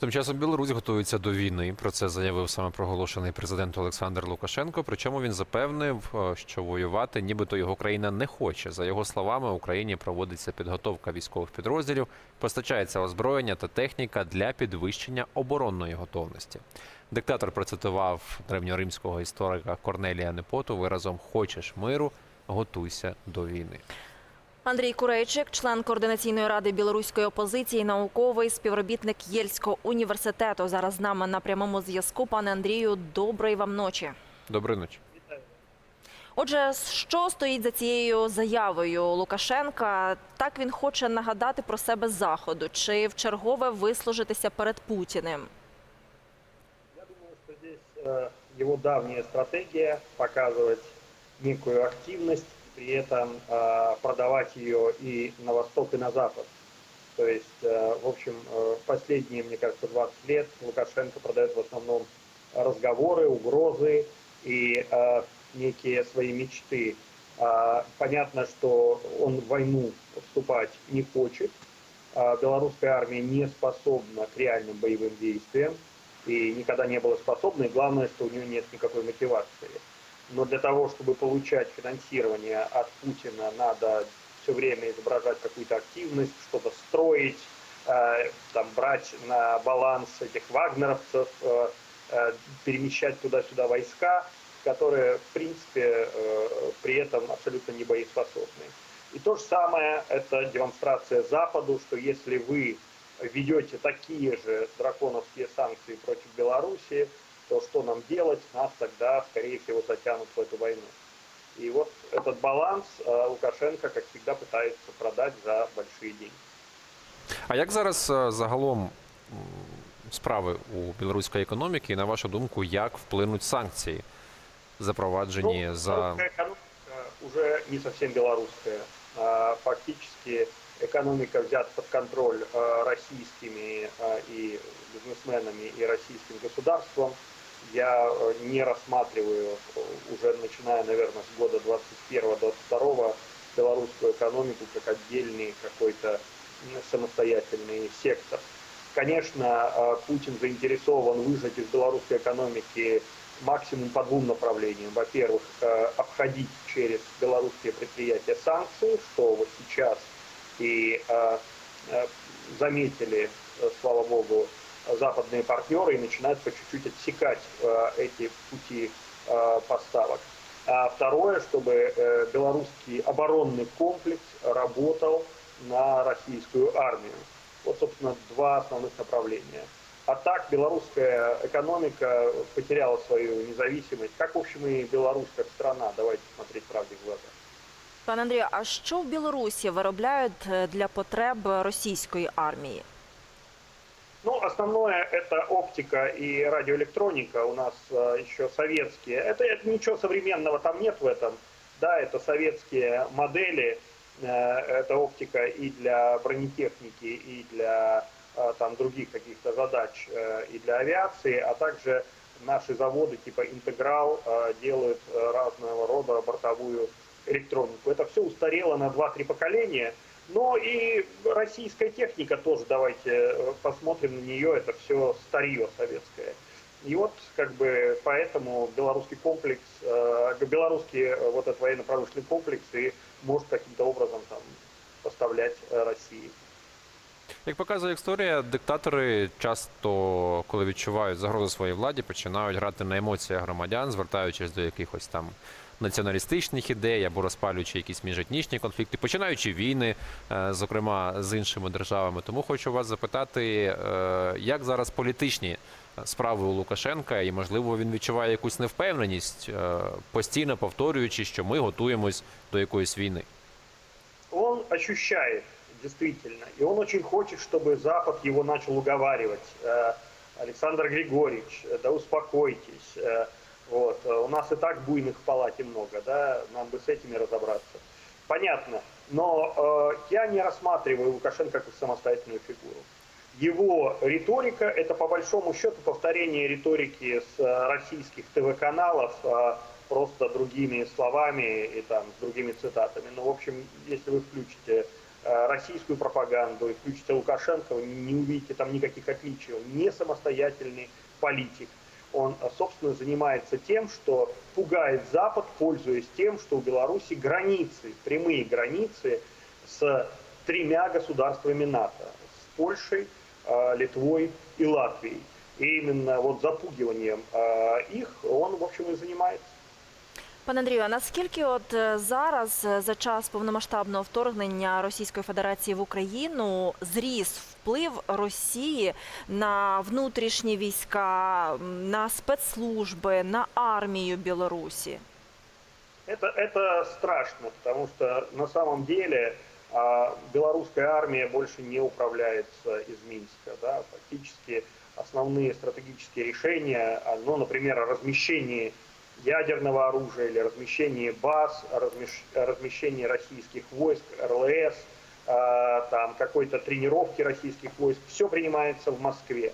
Тим часом Білорусь готується до війни. Про це заявив саме проголошений президент Олександр Лукашенко. Причому він запевнив, е, що воювати, нібито його країна не хоче. За його словами, в Україні проводиться підготовка військових підрозділів, постачається озброєння та техніка для підвищення оборонної готовності. Диктатор процитував древньоримського історика Корнелія Непоту виразом Хочеш миру, готуйся до війни. Андрій Курейчик, член координаційної ради білоруської опозиції, науковий співробітник Єльського університету. Зараз з нами на прямому зв'язку. Пане Андрію, доброї вам ночі. Доброї ночі. Отже, що стоїть за цією заявою Лукашенка? Так він хоче нагадати про себе заходу, чи в чергове вислужитися перед Путіним? Я думаю, что здесь э, его давняя стратегия показывать некую активность, при этом э, продавать ее и на восток, и на запад. То есть, э, в общем, э, последние, мне кажется, 20 лет Лукашенко продает в основном разговоры, угрозы и э, некие свои мечты. А, Понятно, что он в войну вступать не хочет. А Белорусская армия не способна к реальным боевым действиям и никогда не была способна, и главное, что у нее нет никакой мотивации. Но для того, чтобы получать финансирование от Путина, надо все время изображать какую-то активность, что-то строить, э, там, брать на баланс этих вагнеровцев, э, э, перемещать туда-сюда войска, которые, в принципе, э, при этом абсолютно не боеспособны. И то же самое, это демонстрация Западу, что если вы ведете такие же драконовские санкции против Беларуси, то что нам делать? Нас тогда, скорее всего, затянут в эту войну. И вот этот баланс э, Лукашенко, как всегда, пытается продать за большие деньги. А як зараз е, загалом м, справи у білоруської економіки, і на вашу думку, як вплинуть санкції, запроваджені Ну, за белорусская экономика уже не совсем белорусская. А, Фактически экономика взята под контроль а, российскими а, и бизнесменами, и российским государством. Я э, не рассматриваю э, уже начиная, наверное, с года 21-22 белорусскую экономику как отдельный какой-то самостоятельный сектор. Конечно, э, Путин заинтересован выжать из белорусской экономики максимум по двум направлениям. Во-первых, обходить через белорусские предприятия санкции, что вот сейчас и заметили, слава богу, западные партнеры и начинают по чуть-чуть отсекать э, эти пути э, поставок. А второе, чтобы э, белорусский оборонный комплекс работал на российскую армию. Вот, собственно, два основных направления. А так белорусская экономика потеряла свою независимость, как, в общем, и Беларусь как страна. Давайте смотреть правде в глаза. Пане Андрію, а що в Білорусі виробляють е, для потреб російської армії? Ну, основное это оптика и радиоэлектроника. У нас э, еще советские. Это, это ничего современного там нет в этом. Да, это советские модели. Э, это оптика и для бронетехники, и для э, там других каких-то задач, и для авиации, а также наши заводы типа Интеграл делают разного рода бортовую электронику. Это все устарело на 2-3 поколения. Но и российская техника тоже, давайте э, посмотрим на нее, это все старье советское. И вот как бы поэтому белорусский комплекс, э, белорусский э, вот этот военно-промышленный комплекс и может каким-то образом там поставлять э, России. Як показує історія, диктатори часто, коли відчувають загрозу своїй владі, починають грати на емоціях громадян, звертаючись до якихось там націоналістичних ідей або розпалюючи якісь міжетнічні конфлікти, починаючи війни, е, зокрема з іншими державами. Тому хочу вас запитати, е, як зараз політичні справи у Лукашенка, і можливо він відчуває якусь невпевненість, е, постійно повторюючи, що ми готуємось до якоїсь війни. Он ощущает действительно, и он очень хочет, чтобы Запад его начал уговаривать. Э, Александр Григорьевич, э, да успокойтесь, э, вот, э, у нас и так буйных в палате много, да, нам бы с этими разобраться. Понятно, но э, я не рассматриваю Лукашенко как самостоятельную фигуру. Его риторика – это по большому счету повторение риторики с э, российских ТВ-каналов, э, просто другими словами и там с другими цитатами. Ну, в общем, если вы включите э, российскую пропаганду и включите Лукашенко, вы не увидите там никаких отличий. Он не самостоятельный политик. Он, э, собственно, занимается тем, что пугает Запад, пользуясь тем, что у Беларуси границы, прямые границы с тремя государствами НАТО. С Польшей, э, Литвой и Латвией. И именно вот запугиванием э, их он, в общем, и занимается. Пане Андрію, а наскільки от е, зараз е, за час повномасштабного вторгнення Російської Федерації в Україну зріс вплив Росії на внутрішні війська, м, на спецслужби, на армію Білорусі? Это, это страшно, потому что на самом деле а, белорусская армия больше не управляется из Минска. Да? Фактически основные стратегические решения, а, ну, например, о размещении ядерного оружия или размещении баз, размещ- размещении российских войск, РЛС, а, там какой-то тренировки российских войск, все принимается в Москве.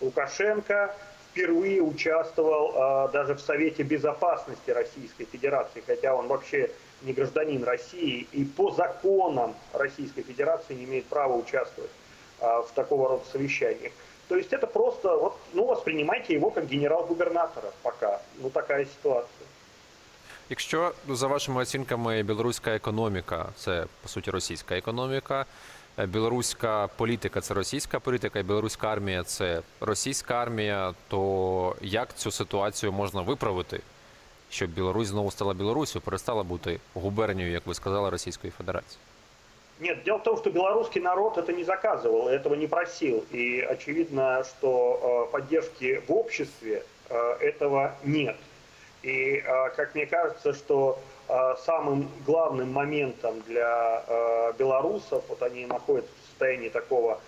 Лукашенко впервые участвовал а, даже в Совете Безопасности Российской Федерации, хотя он вообще не гражданин России и по законам Российской Федерации не имеет права участвовать а, в такого рода совещаниях. То есть это просто, вот, ну, воспринимайте его как генерал-губернатора пока. Ну, такая ситуация. Якщо за вашими оцінками білоруська економіка це по суті російська економіка, е, білоруська політика це російська політика, і білоруська армія це російська армія, то як цю ситуацію можна виправити, щоб Білорусь знову стала Білорусю, перестала бути губернією, як ви сказали, Російської Федерації? Нет, дело в том, что белорусский народ это не заказывал, этого не просил. И очевидно, что э, поддержки в обществе э, этого нет. И, э, как мне кажется, что самым главным моментом для белорусов, вот они находятся в состоянии такого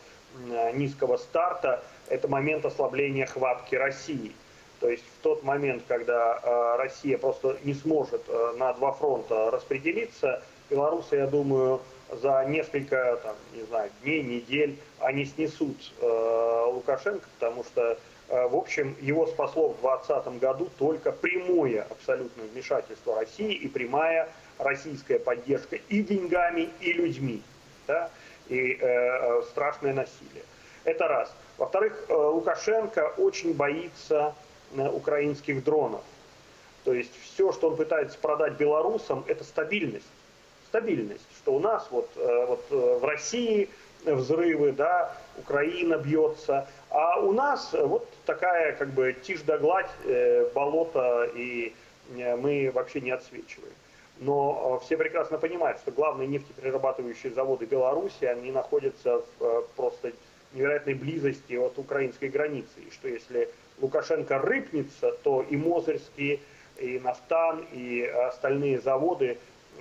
низкого старта, это момент ослабления хватки России. То есть в тот момент, когда Россия просто не сможет на два фронта распределиться, белорусы, я думаю, за несколько, там, не знаю, дней, недель они снесут э, Лукашенко, потому что, э, в общем, его спасло в 2020 году только прямое абсолютное вмешательство России и прямая российская поддержка и деньгами, и людьми, да, и э, страшное насилие. Это раз. Во-вторых, э, Лукашенко очень боится э, украинских дронов. То есть все, что он пытается продать белорусам, это стабильность. Стабильность, что у нас вот, э, вот э, в России взрывы, да, Украина бьется, а у нас вот такая как бы тишь да гладь, э, болото, и э, мы вообще не отсвечиваем. Но все прекрасно понимают, что главные нефтеперерабатывающие заводы Беларуси, они находятся в просто невероятной близости от украинской границы. И что если Лукашенко рыпнется, то и Мозырские, и Нафтан, и остальные заводы,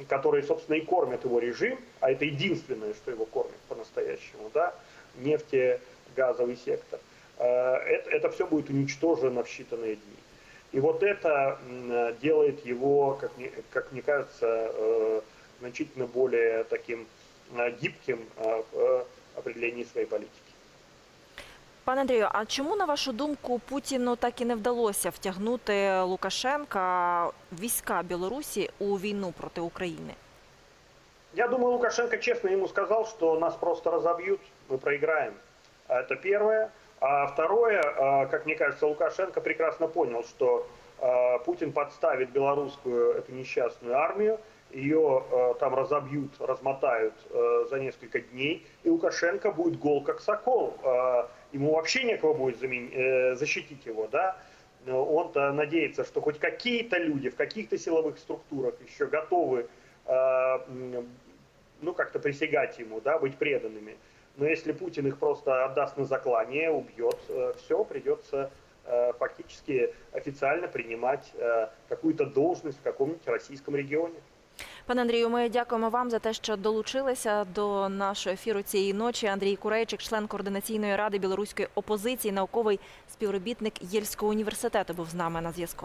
которые, собственно, и кормят его режим, а это единственное, что его кормит по-настоящему, да, нефтегазовый сектор, э, это, это все будет уничтожено в считанные дни. И вот это делает его, как мне, как мне кажется, э, значительно более таким э, гибким в определении своей политики. Пане Андрію, а чому, на вашу думку, Путіну так і не вдалося втягнути Лукашенка війська Білорусі у війну проти України? Я думаю, Лукашенко честно ему сказал, что нас просто разобьют, мы проиграем. Это первое. А второе, э, как мне кажется, Лукашенко прекрасно понял, что э, Путин подставит белорусскую эту несчастную армию, ее э, там разобьют, размотают э, за несколько дней, и Лукашенко будет гол как сокол. Э, Ему вообще некого будет замен- защитить его, да? Он-то надеется, что хоть какие-то люди в каких-то силовых структурах еще готовы ну, как-то присягать ему, да, быть преданными. Но если Путин их просто отдаст на заклание, убьет, все, придется фактически официально принимать какую-то должность в каком-нибудь российском регионе. Пане Андрію, ми дякуємо вам за те, що долучилися до нашого ефіру цієї ночі. Андрій Курейчик, член координаційної ради білоруської опозиції, науковий співробітник Єльського університету, був з нами на зв'язку.